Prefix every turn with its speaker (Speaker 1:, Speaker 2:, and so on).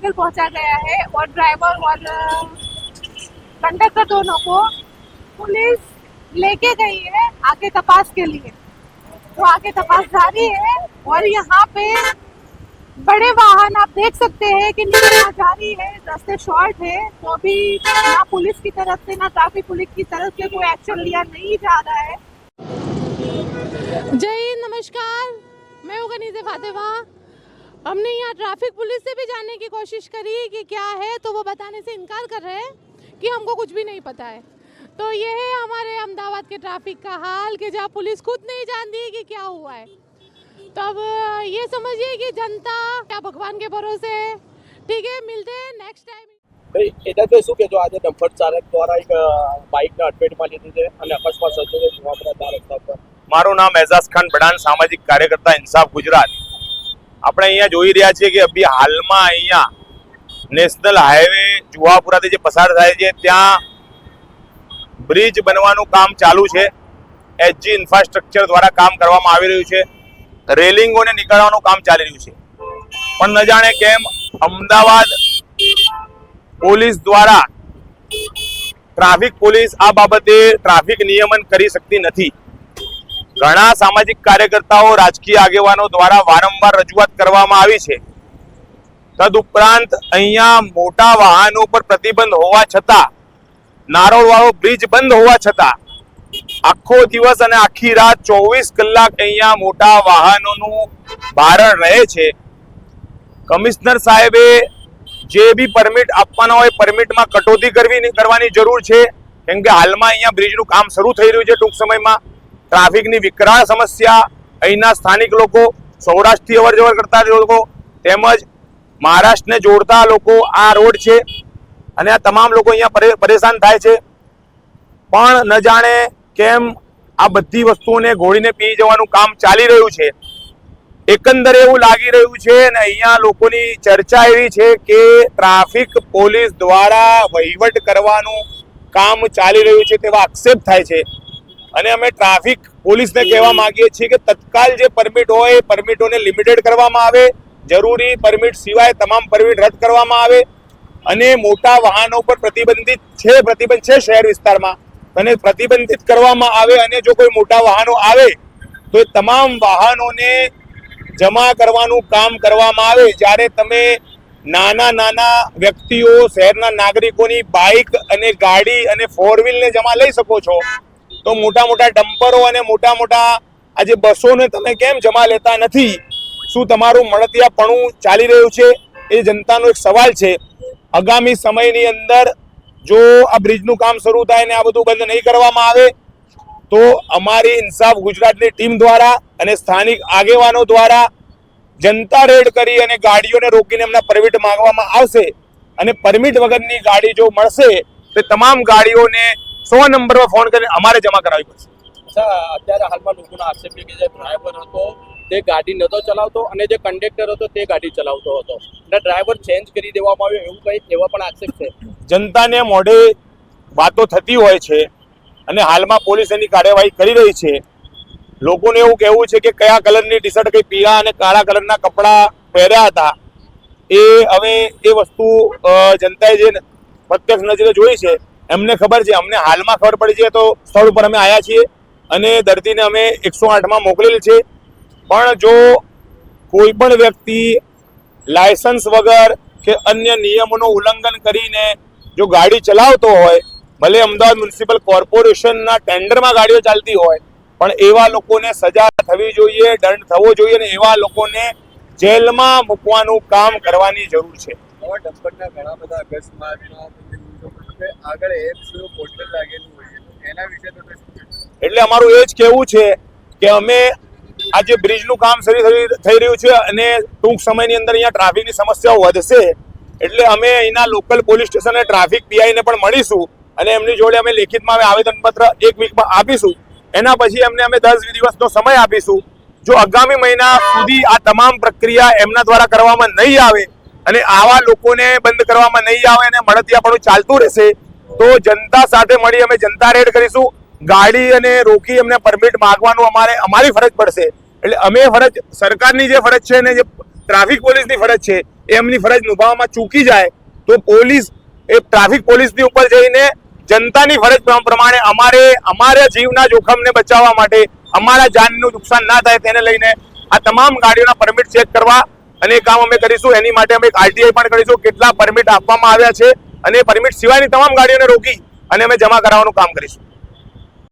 Speaker 1: Hospital पहुँचा गया है और ड्राइवर और कंडक्टर दोनों को पुलिस लेके गई है आगे तपास के लिए। तो आगे तपास जारी है और यहाँ पे बड़े वाहन आप देख सकते हैं कि निकलना जारी है, रास्ते शॉर्ट है तो अभी ना पुलिस की तरफ़ से, ना ट्रैफ़िक पुलिस की तरफ़ से कोई एक्शन लिया नहीं जा रहा है। जय नमस्कार। मैं हूँ गनीजे फातिमा। हमने यहाँ ट्रैफिक पुलिस से भी जानने की कोशिश करी कि क्या है तो वो बताने से इनकार कर रहे हैं कि हमको कुछ भी नहीं पता है तो ये है हमारे अहमदाबाद के ट्रैफिक का हाल कि जहाँ पुलिस खुद नहीं जानती कि क्या हुआ है तो अब ये समझिए कि जनता क्या भगवान के भरोसे है ठीक है मिलते हैं नेक्स्ट टाइम
Speaker 2: ભાઈ એનાથી શું કહેજો આજે ડમ્ફર ચાલક દ્વારા એક અ, બાઇકને અડફેટમાં લીધી છે અને અકસ્માત સર્જાયો છે જોવા મળે રસ્તા પર
Speaker 3: મારું નામ એઝાઝ ખાન બડાન સામાજિક કાર્યકર્તા ઇન્સાફ ગુજરાત આપણે અહીંયા જોઈ રહ્યા છીએ કે અભી હાલમાં અહીંયા નેશનલ હાઈવે જુહાપુરાથી જે પસાર થાય છે, ત્યાં બ્રિજ બનવાનું કામ ચાલુ છે. એચજી ઇન્ફ્રાસ્ટ્રક્ચર દ્વારા કામ કરવામાં આવી રહ્યું છે. રેલિંગોને નીકળવાનું કામ ચાલી રહ્યું છે. પણ ન જાણે કેમ અમદાવાદ પોલીસ દ્વારા ટ્રાફિક પોલીસ આ બાબતે ટ્રાફિક નિયમન કરી શકતી નથી. ઘણા સામાજિક કાર્યકર્તાઓ રાજકીય આગેવાનો દ્વારા વારંવાર રજૂઆત કરવામાં આવી છે. તદુપરાંત અહીંયા મોટા વાહનો પર પ્રતિબંધ હોવા છતાં નારોળ વાળો બ્રિજ બંધ હોવા છતાં, આખો દિવસ અને આખી રાત ચોવીસ કલાક અહીંયા મોટા વાહનોનું ભારણ રહે છે. કમિશનર સાહેબે જે બી પરમિટ આપવાના હોય પરમિટમાં કટોતી કરવી કરવાની જરૂર છે. કેમ કે હાલમાં અહીંયા બ્રિજનું કામ શરૂ થઈ રહ્યું છે ટૂંક સમયમાં. ટ્રાફિકની વિકરાળ સમસ્યા અહીંના સ્થાનિક લોકો, સૌરાષ્ટ્રથી અવર જવર કરતા લોકો તેમજ મહારાષ્ટ્રને જોડતા લોકો આ રોડ છે અને આ તમામ લોકો અહીંયા પરેશાન થાય છે. પણ ન જાણે કેમ આ બધી વસ્તુઓને ઘોડીને પી જવાનું કામ ચાલી રહ્યું છે. એકંદરે એવું લાગી રહ્યું છે અને અહીંયા લોકોની ચર્ચા એવી છે કે ટ્રાફિક પોલીસ દ્વારા વહીવટ કરવાનું કામ ચાલી રહ્યું છે તેવા આક્ષેપ થાય છે. અને અમે ટ્રાફિક પોલીસને કહેવા માંગીએ છીએ કે તત્કાલ જે પરમિટ હોય, એ પરમિટોને લિમિટેડ કરવામાં આવે. જરૂરી પરમિટ સિવાય તમામ પરમિટ રદ કરવામાં આવે. અને મોટા વાહનો પર પ્રતિબંધિત છે, પ્રતિબંધ છે શહેર વિસ્તારમાં. અને પ્રતિબંધિત કરવામાં આવે અને જો કોઈ મોટા વાહનો આવે, તો એ તમામ વાહનોને જમા કરવાનું કામ કરવામાં આવે. જ્યારે તમે નાના નાના વ્યક્તિઓ, શહેરના નાગરિકોની બાઇક અને ગાડી અને ફોર વ્હીલને જમા લઈ શકો છો તો મોટા મોટા ડમ્પરો અને મોટા મોટા આજે બસોને તમે કેમ જમા લેતા નથી? શું તમારું મળતિયાપણું ચાલી રહ્યું છે? એ જનતાનો એક સવાલ છે. આગામી સમયની અંદર જો આ બ્રિજનું કામ શરૂ થાય ને આ બધું બંધ નહીં કરવામાં આવે, તો અમારી ઇન્સાફ ગુજરાતની ટીમ દ્વારા અને સ્થાનિક આગેવાનો દ્વારા જનતા રેડ કરી અને ગાડીઓને રોકીને એમના પરમિટ માંગવામાં આવશે અને પરમિટ વગરની ગાડી જો મળશે, તો તમામ ગાડીઓને સો નંબર પર ફોન કરીને અમારે જમા કરાવવી પડશે.
Speaker 2: અત્યારે હાલમાં લોકોનો આક્ષેપ છે કે જે ડ્રાઈવર હતો તે ગાડી નહોતો ચલાવતો અને જે કંડક્ટર હતો તે ગાડી ચલાવતો હતો. અને ડ્રાઈવર ચેન્જ કરી દેવામાં આવ્યો એવું કંઈ એવા પણ આક્ષેપ છે.
Speaker 3: જનતાને મોઢે વાતો થતી હોય છે અને હાલમાં પોલીસ એની કાર્યવાહી કરી રહી છે. લોકોને એવું કહેવું છે કે કયા કલરની ટી શર્ટ કઈ પીળા અને કાળા કલરના કપડાં પહેર્યા હતા એ હવે એ વસ્તુ જનતાએ જે પ્રત્યક્ષ નજરે જોઈ છે એમને ખબર છે, અમને હાલમાં ખબર પડી છે તો સ્થળ ઉપર અમે આવ્યા છીએ અને દર્દીને અમે એકસો આઠમાં મોકલેલ છે. પણ જો કોઈ પણ વ્યક્તિ લાયસન્સ વગર કે અન્ય નિયમોનું ઉલ્લંઘન કરીને જો ગાડી ચલાવતો હોય, ભલે અમદાવાદ મ્યુનિસિપલ કોર્પોરેશનના ટેન્ડરમાં ગાડીઓ ચાલતી હોય, પણ એવા લોકોને સજા થવી જોઈએ, દંડ થવો જોઈએ અને એવા લોકોને જેલમાં મૂકવાનું કામ કરવાની જરૂર છે.
Speaker 4: ઘણા બધા પર આગળ એપ્સનું પોર્ટલ લાગેલું હોય એના વિશે તમે
Speaker 3: એટલે અમારું એ જ કહેવું છે કે અમે આ જે બ્રિજનું કામ શરૂ થઈ રહ્યું છે અને ટૂંક સમયની અંદર અહીંયા ટ્રાફિકની સમસ્યાઓ વધશે. એટલે અમે અહીંના લોકલ પોલીસ સ્ટેશન ટ્રાફિક પીઆઈને પણ મળીશું અને એમની જોડે અમે લેખિતમાં આવેદનપત્ર એક વીકમાં આપીશું. એના પછી એમને અમે દસ દિવસનો સમય આપીશું. જો આગામી મહિના સુધી આ તમામ પ્રક્રિયા એમના દ્વારા કરવામાં નહીં આવે અને આવા લોકોને બંધ કરવામાં નહીં આવે અને મળતિયાપણું ચાલતું રહેશે, તો જનતા સાથે મળી અમે જનતા રેડ કરીશું. ગાડી અને રોકી અમને પરમિટ માંગવાનું અમારે, અમારી ફરજ પડશે. એટલે અમે ફરજ, સરકારની જે ફરજ છે અને જે ટ્રાફિક પોલીસની ફરજ છે, એ એમની ફરજ નિભાવવામાં ચૂકી જાય, તો પોલીસ, એ ટ્રાફિક પોલીસની ઉપર જઈને જનતાની ફરજ પ્ર- પ્રમાણે અમારે, અમારા જીવના જોખમને બચાવવા માટે, અમારા જાનનું નુકસાન ના થાય તેને લઈને આ તમામ ગાડીઓના પરમિટ ચેક કરવા અને એ કામ અમે કરીશું, એની માટે અમે એક આરટીઆઈ પણ કરીશું. કેટલા પરમિટ આપવામાં આવ્યા છે અને પરમિટ સિવાયની તમામ ગાડીઓને રોકી અને અમે જમા કરાવવાનું કામ કરીશું.